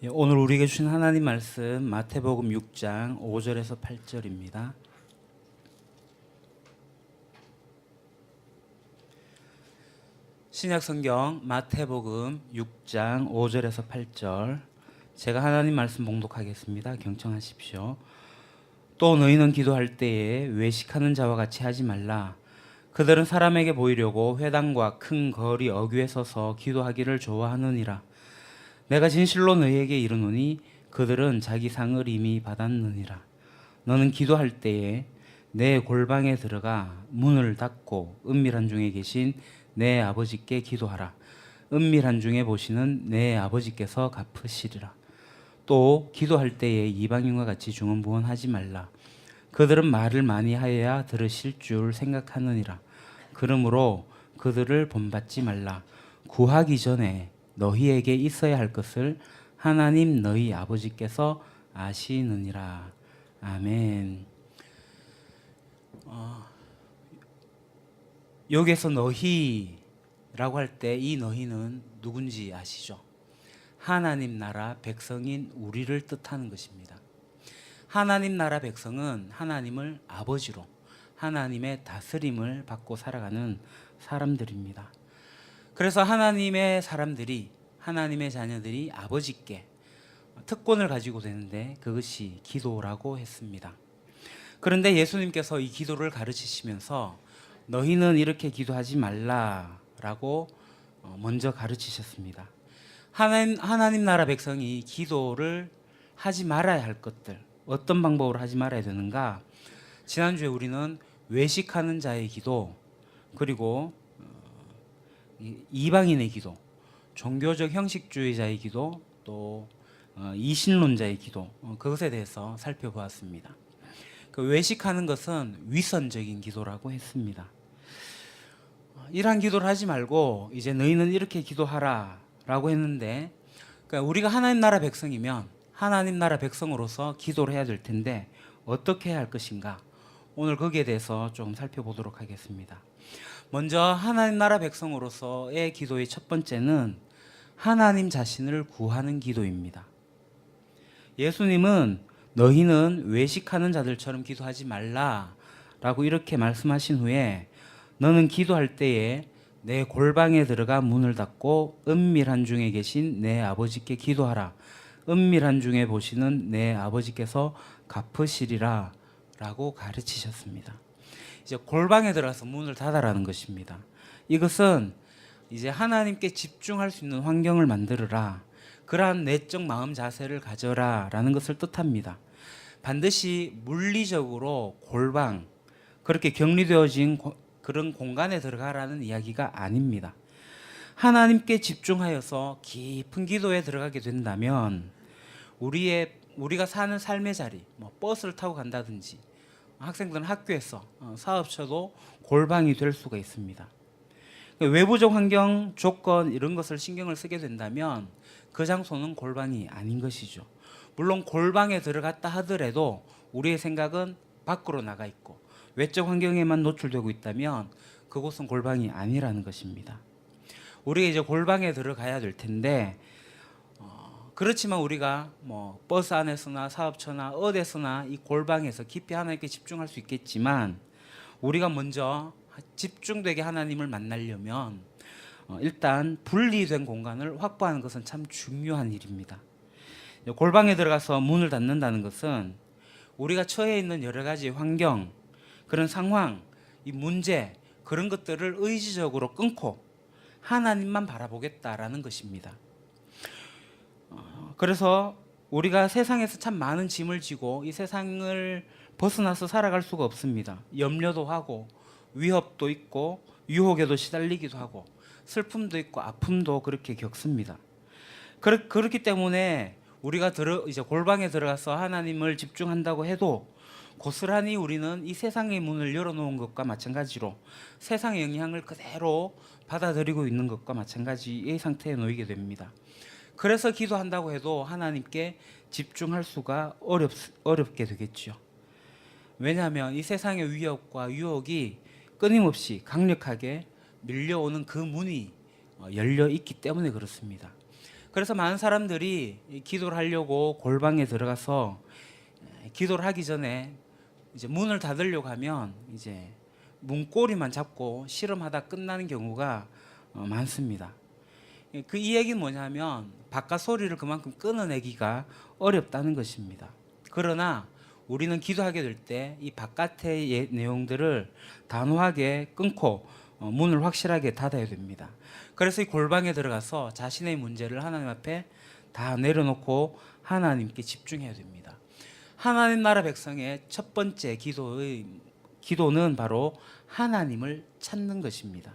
예, 오늘 우리에게 주신 하나님 말씀 마태복음 6장 5절에서 8절입니다. 신약 성경 마태복음 6장 5절에서 8절 제가 하나님 말씀 봉독하겠습니다. 경청하십시오. 또 너희는 기도할 때에 외식하는 자와 같이 하지 말라. 그들은 사람에게 보이려고 회당과 큰 거리 어귀에 서서 기도하기를 좋아하느니라. 내가 진실로 너희에게 이르노니 그들은 자기 상을 이미 받았느니라. 너는 기도할 때에 내 골방에 들어가 문을 닫고 은밀한 중에 계신 내 아버지께 기도하라. 은밀한 중에 보시는 내 아버지께서 갚으시리라. 또 기도할 때에 이방인과 같이 중언부언하지 말라. 그들은 말을 많이 하여야 들으실 줄 생각하느니라. 그러므로 그들을 본받지 말라. 구하기 전에 너희에게 있어야 할 것을 하나님 너희 아버지께서 아시느니라. 아멘. 어, 여기에서 너희라고 할 때 이 너희는 누군지 아시죠? 하나님 나라 백성인 우리를 뜻하는 것입니다. 하나님 나라 백성은 하나님을 아버지로 하나님의 다스림을 받고 살아가는 사람들입니다. 그래서 하나님의 사람들이 하나님의 자녀들이 아버지께 특권을 가지고 되는데 그것이 기도라고 했습니다. 그런데 예수님께서 이 기도를 가르치시면서 너희는 이렇게 기도하지 말라라고 어, 먼저 가르치셨습니다. 하나님, 하나님 나라 백성이 기도를 하지 말아야 할 것들 어떤 방법으로 하지 말아야 되는가? 지난주에 우리는 외식하는 자의 기도 그리고 어, 이- 이방인의 기도, 종교적 형식주의자의 기도, 또 어, 이신론자의 기도 어, 그것에 대해서 살펴보았습니다. 그 외식하는 것은 위선적인 기도라고 했습니다. 어, 이러한 기도를 하지 말고 이제 너희는 이렇게 기도하라라고 했는데 그러니까 우리가 하나님 나라 백성이면 하나님 나라 백성으로서 기도를 해야 될 텐데 어떻게 해야 할 것인가? 오늘 거기에 대해서 좀 살펴보도록 하겠습니다. 먼저 하나님 나라 백성으로서의 기도의 첫 번째는 하나님 자신을 구하는 기도입니다. 예수님은 너희는 외식하는 자들처럼 기도하지 말라 라고 이렇게 말씀하신 후에 너는 기도할 때에 내 골방에 들어가 문을 닫고 은밀한 중에 계신 내 아버지께 기도하라. 은밀한 중에 보시는 내 아버지께서 갚으시리라 라고 가르치셨습니다. 이제 골방에 들어가서 문을 닫아라는 것입니다. 이것은 이제 하나님께 집중할 수 있는 환경을 만들어라. 그러한 내적 마음 자세를 가져라라는 것을 뜻합니다. 반드시 물리적으로 골방 그렇게 격리되어진 고- 그런 공간에 들어가라는 이야기가 아닙니다. 하나님께 집중하여서 깊은 기도에 들어가게 된다면 우리의 우리가 사는 삶의 자리, 뭐 버스를 타고 간다든지 학생들은 학교에서 어, 사업처도 골방이 될 수가 있습니다. 외부적 환경, 조건 이런 것을 신경을 쓰게 된다면 그 장소는 골방이 아닌 것이죠. 물론 골방에 들어갔다 하더라도 우리의 생각은 밖으로 나가 있고 외적 환경에만 노출되고 있다면 그곳은 골방이 아니라는 것입니다. 우리가 이제 골방에 들어가야 될 텐데 어, 그렇지만 우리가 뭐 버스 안에서나 사업처나 어디서나 이 골방에서 깊이 하나님께 집중할 수 있겠지만 우리가 먼저 집중되게 하나님을 만나려면 어, 일단 분리된 공간을 확보하는 것은 참 중요한 일입니다. 골방에 들어가서 문을 닫는다는 것은 우리가 처해 있는 여러 가지 환경, 그런 상황, 이 문제 그런 것들을 의지적으로 끊고 하나님만 바라보겠다라는 것입니다. 어, 그래서 우리가 세상에서 참 많은 짐을 지고 이 세상을 벗어나서 살아갈 수가 없습니다. 염려도 하고 위협도 있고 유혹에도 시달리기도 하고 슬픔도 있고 아픔도 그렇게 겪습니다. 그렇, 그렇기 때문에 우리가 들어 이제 골방에 들어가서 하나님을 집중한다고 해도 고스란히 우리는 이 세상의 문을 열어놓은 것과 마찬가지로 세상의 영향을 그대로 받아들이고 있는 것과 마찬가지의 상태에 놓이게 됩니다. 그래서 기도한다고 해도 하나님께 집중할 수가 어렵, 어렵게 되겠죠. 왜냐하면 이 세상의 위협과 유혹이 끊임없이 강력하게 밀려오는 그 문이 어, 열려 있기 때문에 그렇습니다. 그래서 많은 사람들이 이 기도를 하려고 골방에 들어가서 기도를 하기 전에 이제 문을 닫으려고 하면 이제 문고리만 잡고 실험하다 끝나는 경우가 어, 많습니다. 그이 얘기는 뭐냐면 바깥 소리를 그만큼 끊어내기가 어렵다는 것입니다. 그러나 우리는 기도하게 될 때 이 바깥의 예- 내용들을 단호하게 끊고 어, 문을 확실하게 닫아야 됩니다. 그래서 이 골방에 들어가서 자신의 문제를 하나님 앞에 다 내려놓고 하나님께 집중해야 됩니다. 하나님 나라 백성의 첫 번째 기도의 기도는 바로 하나님을 찾는 것입니다.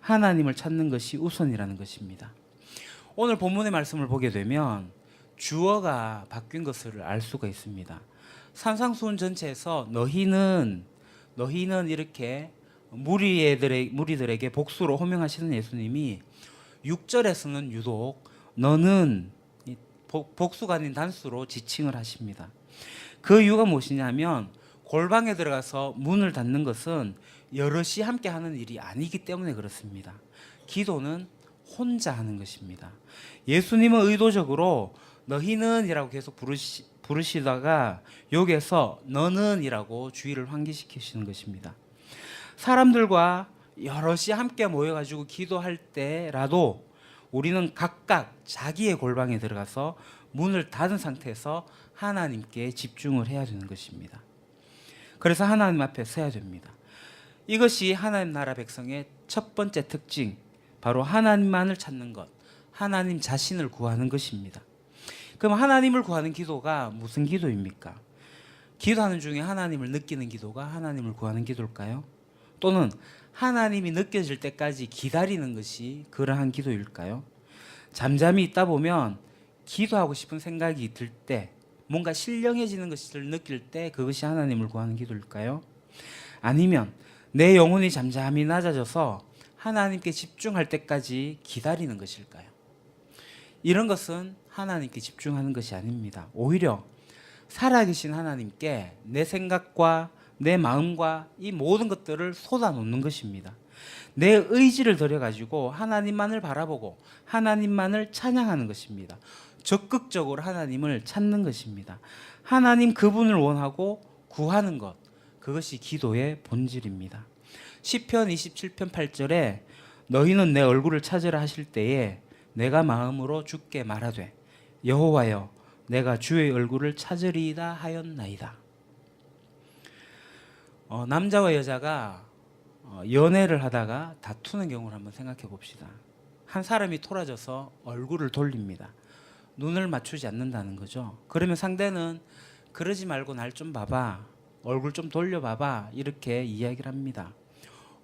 하나님을 찾는 것이 우선이라는 것입니다. 오늘 본문의 말씀을 보게 되면 주어가 바뀐 것을 알 수가 있습니다. 산상수훈 전체에서 너희는 너희는 이렇게 무리들에게 무리들에게 복수로 호명하시는 예수님이 6절에서는 유독 너는 복수가 아닌 단수로 지칭을 하십니다. 그 이유가 무엇이냐면 골방에 들어가서 문을 닫는 것은 여럿이 함께 하는 일이 아니기 때문에 그렇습니다. 기도는 혼자 하는 것입니다. 예수님은 의도적으로 너희는이라고 계속 부르시, 부르시다가 여기에서 너는이라고 주의를 환기시키시는 것입니다. 사람들과 여럿이 함께 모여가지고 기도할 때라도 우리는 각각 자기의 골방에 들어가서 문을 닫은 상태에서 하나님께 집중을 해야 되는 것입니다. 그래서 하나님 앞에 서야 됩니다. 이것이 하나님 나라 백성의 첫 번째 특징, 바로 하나님만을 찾는 것, 하나님 자신을 구하는 것입니다. 그럼 하나님을 구하는 기도가 무슨 기도입니까? 기도하는 중에 하나님을 느끼는 기도가 하나님을 구하는 기도일까요? 또는 하나님이 느껴질 때까지 기다리는 것이 그러한 기도일까요? 잠잠히 있다 보면 기도하고 싶은 생각이 들 때, 뭔가 신령해지는 것을 느낄 때 그것이 하나님을 구하는 기도일까요? 아니면 내 영혼이 잠잠히 낮아져서 하나님께 집중할 때까지 기다리는 것일까요? 이런 것은 하나님께 집중하는 것이 아닙니다. 오히려 살아계신 하나님께 내 생각과 내 마음과 이 모든 것들을 쏟아놓는 것입니다. 내 의지를 들여가지고 하나님만을 바라보고 하나님만을 찬양하는 것입니다. 적극적으로 하나님을 찾는 것입니다. 하나님 그분을 원하고 구하는 것 그것이 기도의 본질입니다. 시편 27편 8절에 너희는 내 얼굴을 찾으라 하실 때에 내가 마음으로 주께 말하되 여호와여 내가 주의 얼굴을 찾으리이다 하였나이다. 어, 남자와 여자가 어, 연애를 하다가 다투는 경우를 한번 생각해 봅시다. 한 사람이 토라져서 얼굴을 돌립니다. 눈을 맞추지 않는다는 거죠. 그러면 상대는 그러지 말고 날 좀 봐봐. 얼굴 좀 돌려봐봐. 이렇게 이야기를 합니다.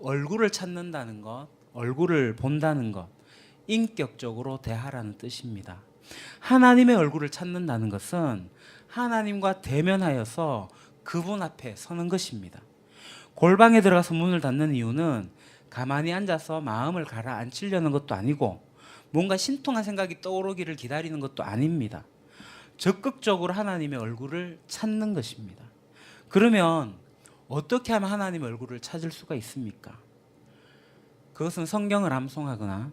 얼굴을 찾는다는 것, 얼굴을 본다는 것, 인격적으로 대하라는 뜻입니다. 하나님의 얼굴을 찾는다는 것은 하나님과 대면하여서 그분 앞에 서는 것입니다. 골방에 들어가서 문을 닫는 이유는 가만히 앉아서 마음을 가라앉히려는 것도 아니고 뭔가 신통한 생각이 떠오르기를 기다리는 것도 아닙니다. 적극적으로 하나님의 얼굴을 찾는 것입니다. 그러면 어떻게 하면 하나님의 얼굴을 찾을 수가 있습니까? 그것은 성경을 암송하거나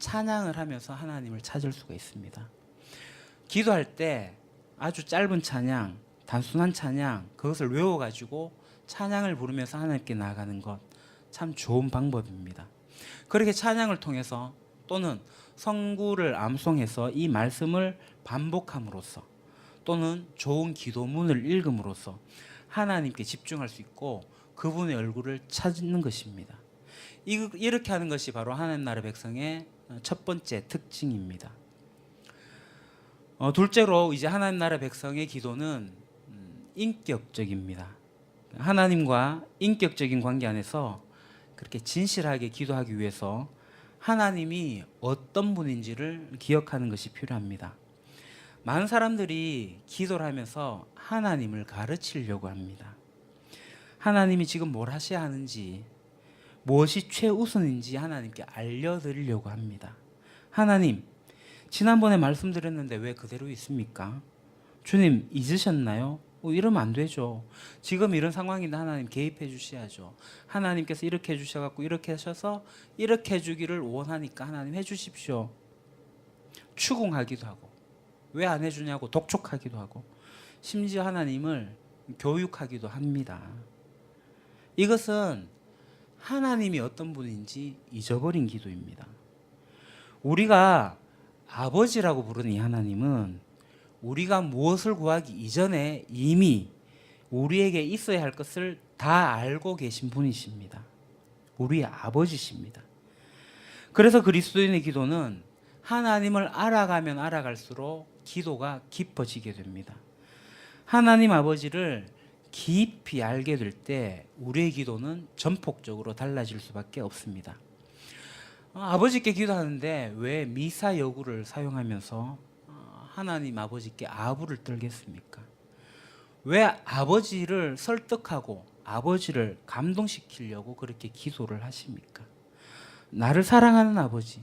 찬양을 하면서 하나님을 찾을 수가 있습니다. 기도할 때 아주 짧은 찬양, 단순한 찬양, 그것을 외워가지고 찬양을 부르면서 하나님께 나아가는 것 참 좋은 방법입니다. 그렇게 찬양을 통해서 또는 성구를 암송해서 이 말씀을 반복함으로써 또는 좋은 기도문을 읽음으로써 하나님께 집중할 수 있고 그분의 얼굴을 찾는 것입니다. 이- 이렇게 하는 것이 바로 하나님 나라 백성의 첫 번째 특징입니다. 어, 둘째로 이제 하나님 나라 백성의 기도는 음, 인격적입니다. 하나님과 인격적인 관계 안에서 그렇게 진실하게 기도하기 위해서 하나님이 어떤 분인지를 기억하는 것이 필요합니다. 많은 사람들이 기도를 하면서 하나님을 가르치려고 합니다. 하나님이 지금 뭘 하셔야 하는지, 무엇이 최우선인지 하나님께 알려드리려고 합니다. 하나님, 지난번에 말씀드렸는데 왜 그대로 있습니까? 주님, 잊으셨나요? 어, 이러면 안 되죠. 지금 이런 상황인데 하나님 개입해 주셔야죠. 하나님께서 이렇게 해주셔갖고 이렇게 하셔서 이렇게 해주기를 원하니까 하나님 해주십시오. 추궁하기도 하고 왜 안 해주냐고 독촉하기도 하고 심지어 하나님을 교육하기도 합니다. 이것은 하나님이 어떤 분인지 잊어버린 기도입니다. 우리가 아버지라고 부르는 이 하나님은 우리가 무엇을 구하기 이전에 이미 우리에게 있어야 할 것을 다 알고 계신 분이십니다. 우리의 아버지십니다. 그래서 그리스도인의 기도는 하나님을 알아가면 알아갈수록 기도가 깊어지게 됩니다. 하나님 아버지를 깊이 알게 될 때 우리의 기도는 전폭적으로 달라질 수밖에 없습니다. 어, 아버지께 기도하는데 왜 미사 여구를 사용하면서 어, 하나님 아버지께 아부를 떨겠습니까? 왜 아버지를 설득하고 아버지를 감동시키려고 그렇게 기도를 하십니까? 나를 사랑하는 아버지,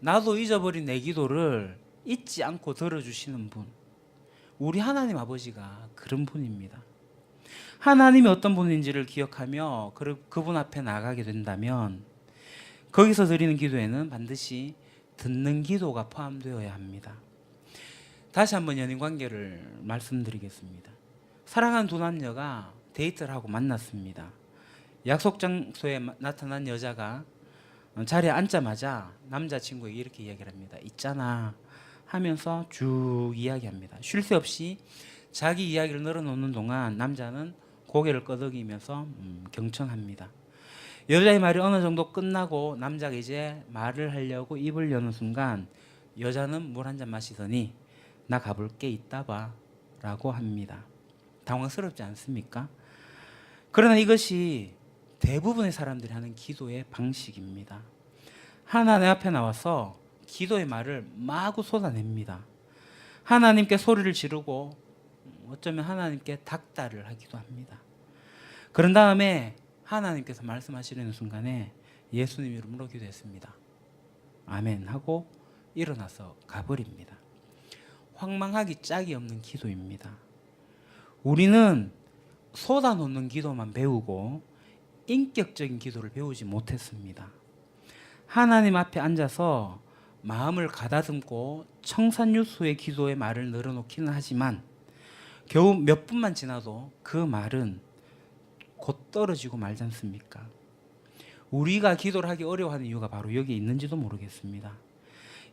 나도 잊어버린 내 기도를 잊지 않고 들어주시는 분, 우리 하나님 아버지가 그런 분입니다. 하나님이 어떤 분인지를 기억하며 그- 그분 앞에 나가게 된다면 거기서 드리는 기도에는 반드시 듣는 기도가 포함되어야 합니다. 다시 한번 연인 관계를 말씀드리겠습니다. 사랑하는 두 남녀가 데이트를 하고 만났습니다. 약속 장소에 마- 나타난 여자가 어, 자리에 앉자마자 남자친구에게 이렇게 이야기를 합니다. 있잖아 하면서 쭉 이야기합니다. 쉴 새 없이 자기 이야기를 늘어놓는 동안 남자는 고개를 끄덕이면서 음, 경청합니다. 여자의 말이 어느 정도 끝나고 남자가 이제 말을 하려고 입을 여는 순간 여자는 물 한 잔 마시더니 나 가볼 게 있다 봐라고 합니다. 당황스럽지 않습니까? 그러나 이것이 대부분의 사람들이 하는 기도의 방식입니다. 하나 내 앞에 나와서 기도의 말을 마구 쏟아냅니다. 하나님께 소리를 지르고 어쩌면 하나님께 닥달을 하기도 합니다. 그런 다음에 하나님께서 말씀하시려는 순간에 예수님 이름으로 기도했습니다. 아멘 하고 일어나서 가버립니다. 황망하기 짝이 없는 기도입니다. 우리는 쏟아놓는 기도만 배우고 인격적인 기도를 배우지 못했습니다. 하나님 앞에 앉아서 마음을 가다듬고 청산유수의 기도의 말을 늘어놓기는 하지만 겨우 몇 분만 지나도 그 말은 곧 떨어지고 말지 않습니까? 우리가 기도를 하기 어려워하는 이유가 바로 여기 있는지도 모르겠습니다.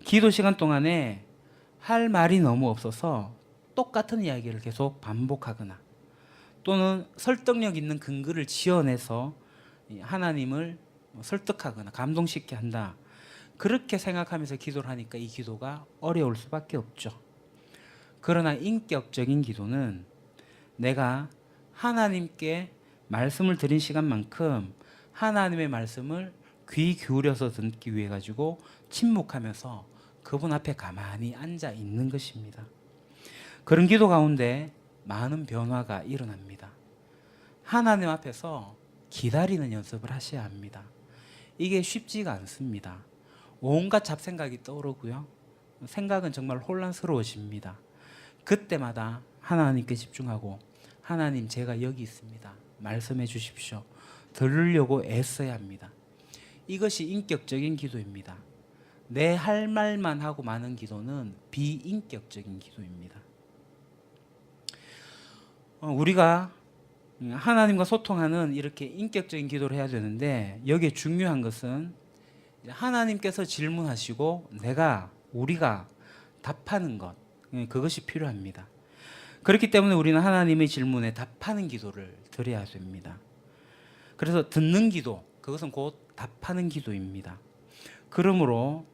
기도 시간 동안에 할 말이 너무 없어서 똑같은 이야기를 계속 반복하거나 또는 설득력 있는 근거를 지어내서 이 하나님을 설득하거나 감동시키게 한다. 그렇게 생각하면서 기도를 하니까 이 기도가 어려울 수밖에 없죠. 그러나 인격적인 기도는 내가 하나님께 말씀을 드린 시간만큼 하나님의 말씀을 귀 기울여서 듣기 위해 가지고 침묵하면서 그분 앞에 가만히 앉아 있는 것입니다. 그런 기도 가운데 많은 변화가 일어납니다. 하나님 앞에서 기다리는 연습을 하셔야 합니다. 이게 쉽지가 않습니다. 온갖 잡생각이 떠오르고요. 생각은 정말 혼란스러워집니다. 그때마다 하나님께 집중하고 하나님 제가 여기 있습니다. 말씀해 주십시오. 들으려고 애써야 합니다. 이것이 인격적인 기도입니다. 내 할 말만 하고 많은 기도는 비인격적인 기도입니다. 어, 우리가 하나님과 소통하는 이렇게 인격적인 기도를 해야 되는데 여기에 중요한 것은 하나님께서 질문하시고 내가 우리가 답하는 것 예, 그것이 필요합니다. 그렇기 때문에 우리는 하나님의 질문에 답하는 기도를 드려야 됩니다. 그래서 듣는 기도 그것은 곧 답하는 기도입니다. 그러므로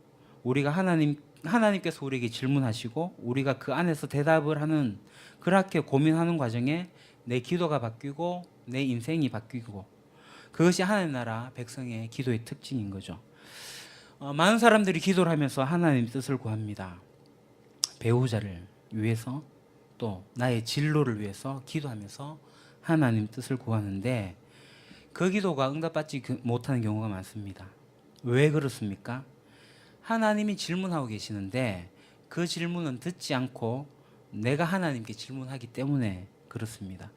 우리가 하나님 하나님께서 우리에게 질문하시고 우리가 그 안에서 대답을 하는 그렇게 고민하는 과정에 내 기도가 바뀌고 내 인생이 바뀌고 그것이 하나님 나라 백성의 기도의 특징인 거죠. 어, 많은 사람들이 기도를 하면서 하나님 뜻을 구합니다. 배우자를 위해서 또 나의 진로를 위해서 기도하면서 하나님 뜻을 구하는데 그 기도가 응답받지 그- 못하는 경우가 많습니다. 왜 그렇습니까? 하나님이 질문하고 계시는데 그 질문은 듣지 않고 내가 하나님께 질문하기 때문에 그렇습니다.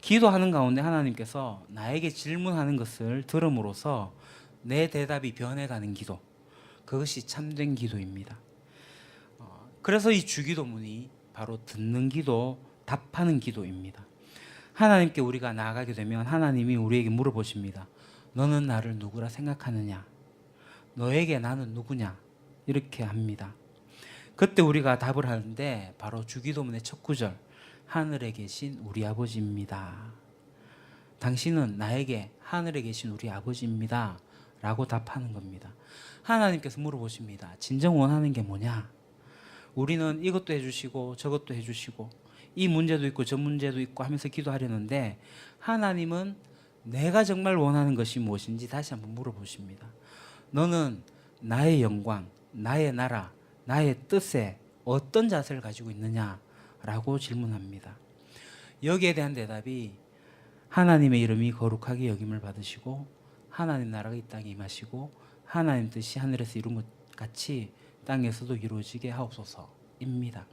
기도하는 가운데 하나님께서 나에게 질문하는 것을 들음으로써 내 대답이 변해가는 기도. 그것이 참된 기도입니다. 그래서 이 주기도문이 바로 듣는 기도, 답하는 기도입니다. 하나님께 우리가 나아가게 되면 하나님이 우리에게 물어보십니다. 너는 나를 누구라 생각하느냐? 너에게 나는 누구냐? 이렇게 합니다. 그때 우리가 답을 하는데 바로 주기도문의 첫 구절 하늘에 계신 우리 아버지입니다. 당신은 나에게 하늘에 계신 우리 아버지입니다. 라고 답하는 겁니다. 하나님께서 물어보십니다. 진정 원하는 게 뭐냐? 우리는 이것도 해주시고 저것도 해주시고 이 문제도 있고 저 문제도 있고 하면서 기도하려는데 하나님은 내가 정말 원하는 것이 무엇인지 다시 한번 물어보십니다. 너는 나의 영광, 나의 나라, 나의 뜻에 어떤 자세를 가지고 있느냐라고 질문합니다. 여기에 대한 대답이 하나님의 이름이 거룩하게 여김을 받으시고 하나님 나라가 이 땅에 임하시고 하나님 뜻이 하늘에서 이룬 것 같이 땅에서도 이루어지게 하옵소서입니다.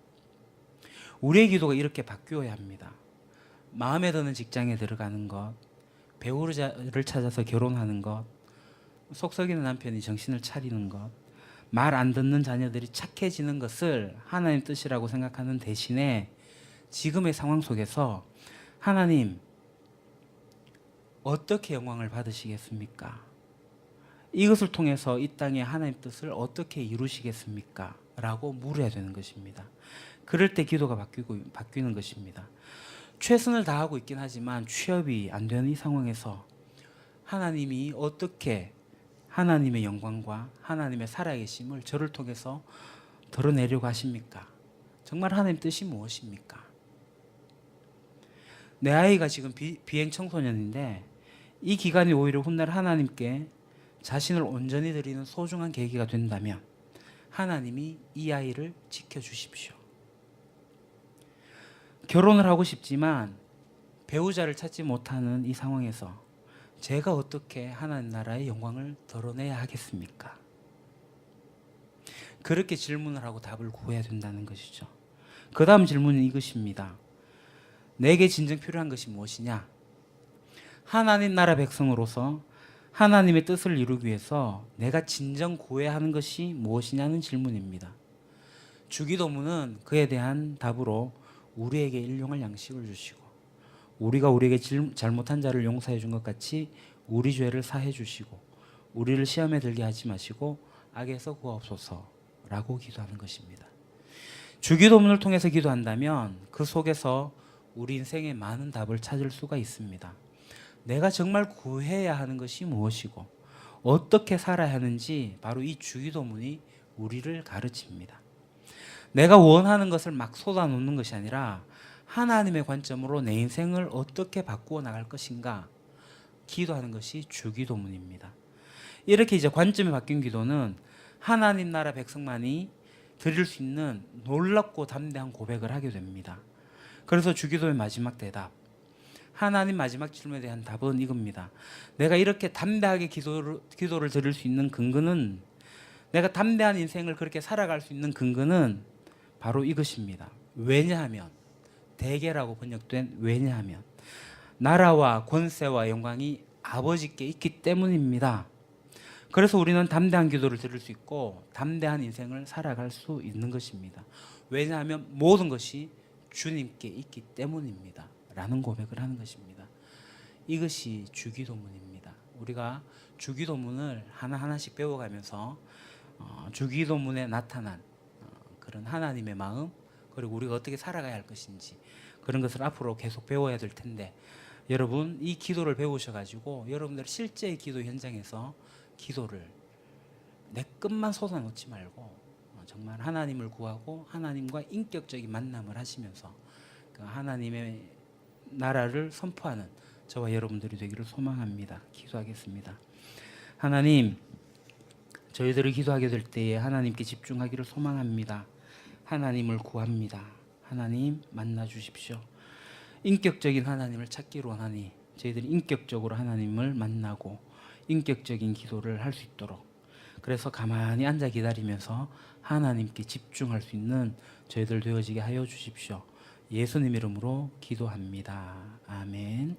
우리의 기도가 이렇게 바뀌어야 합니다. 마음에 드는 직장에 들어가는 것, 배우자를 찾아서 결혼하는 것, 속 썩이는 남편이 정신을 차리는 것, 말 안 듣는 자녀들이 착해지는 것을 하나님 뜻이라고 생각하는 대신에 지금의 상황 속에서 하나님 어떻게 영광을 받으시겠습니까? 이것을 통해서 이 땅에 하나님 뜻을 어떻게 이루시겠습니까? 라고 물어야 되는 것입니다. 그럴 때 기도가 바뀌고 바뀌는 것입니다. 최선을 다하고 있긴 하지만 취업이 안 되는 이 상황에서 하나님이 어떻게 하나님의 영광과 하나님의 살아계심을 저를 통해서 드러내려고 하십니까? 정말 하나님 뜻이 무엇입니까? 내 아이가 지금 비, 비행 청소년인데 이 기간이 오히려 훗날 하나님께 자신을 온전히 드리는 소중한 계기가 된다면 하나님이 이 아이를 지켜주십시오. 결혼을 하고 싶지만 배우자를 찾지 못하는 이 상황에서 제가 어떻게 하나님 나라의 영광을 드러내야 하겠습니까? 그렇게 질문을 하고 답을 구해야 된다는 것이죠. 그 다음 질문은 이것입니다. 내게 진정 필요한 것이 무엇이냐? 하나님 나라 백성으로서 하나님의 뜻을 이루기 위해서 내가 진정 구해야 하는 것이 무엇이냐는 질문입니다. 주기도문은 그에 대한 답으로 우리에게 일용할 양식을 주시고 우리가 우리에게 잘못한 자를 용서해 준 것 같이 우리 죄를 사해 주시고 우리를 시험에 들게 하지 마시고 악에서 구하옵소서라고 기도하는 것입니다. 주기도문을 통해서 기도한다면 그 속에서 우리 인생의 많은 답을 찾을 수가 있습니다. 내가 정말 구해야 하는 것이 무엇이고 어떻게 살아야 하는지 바로 이 주기도문이 우리를 가르칩니다. 내가 원하는 것을 막 쏟아놓는 것이 아니라 하나님의 관점으로 내 인생을 어떻게 바꾸어 나갈 것인가 기도하는 것이 주기도문입니다. 이렇게 이제 관점이 바뀐 기도는 하나님 나라 백성만이 드릴 수 있는 놀랍고 담대한 고백을 하게 됩니다. 그래서 주기도의 마지막 대답 하나님 마지막 질문에 대한 답은 이겁니다. 내가 이렇게 담대하게 기도를, 기도를 드릴 수 있는 근거는 내가 담대한 인생을 그렇게 살아갈 수 있는 근거는 바로 이것입니다. 왜냐하면 대개라고 번역된 왜냐하면 나라와 권세와 영광이 아버지께 있기 때문입니다. 그래서 우리는 담대한 기도를 드릴 수 있고 담대한 인생을 살아갈 수 있는 것입니다. 왜냐하면 모든 것이 주님께 있기 때문입니다. 라는 고백을 하는 것입니다. 이것이 주기도문입니다. 우리가 주기도문을 하나하나씩 배워가면서 어, 주기도문에 나타난 어, 그런 하나님의 마음 그리고 우리가 어떻게 살아가야 할 것인지 그런 것을 앞으로 계속 배워야 될 텐데 여러분 이 기도를 배우셔가지고 여러분들 실제 기도 현장에서 기도를 내 끝만 쏟아놓지 말고 어, 정말 하나님을 구하고 하나님과 인격적인 만남을 하시면서 그 하나님의 나라를 선포하는 저와 여러분들이 되기를 소망합니다. 기도하겠습니다. 하나님, 저희들을 기도하게 될 때에 하나님께 집중하기를 소망합니다. 하나님을 구합니다. 하나님 만나 주십시오. 인격적인 하나님을 찾기로 하니 저희들이 인격적으로 하나님을 만나고 인격적인 기도를 할 수 있도록 그래서 가만히 앉아 기다리면서 하나님께 집중할 수 있는 저희들 되어지게 하여 주십시오. 예수님 이름으로 기도합니다. 아멘.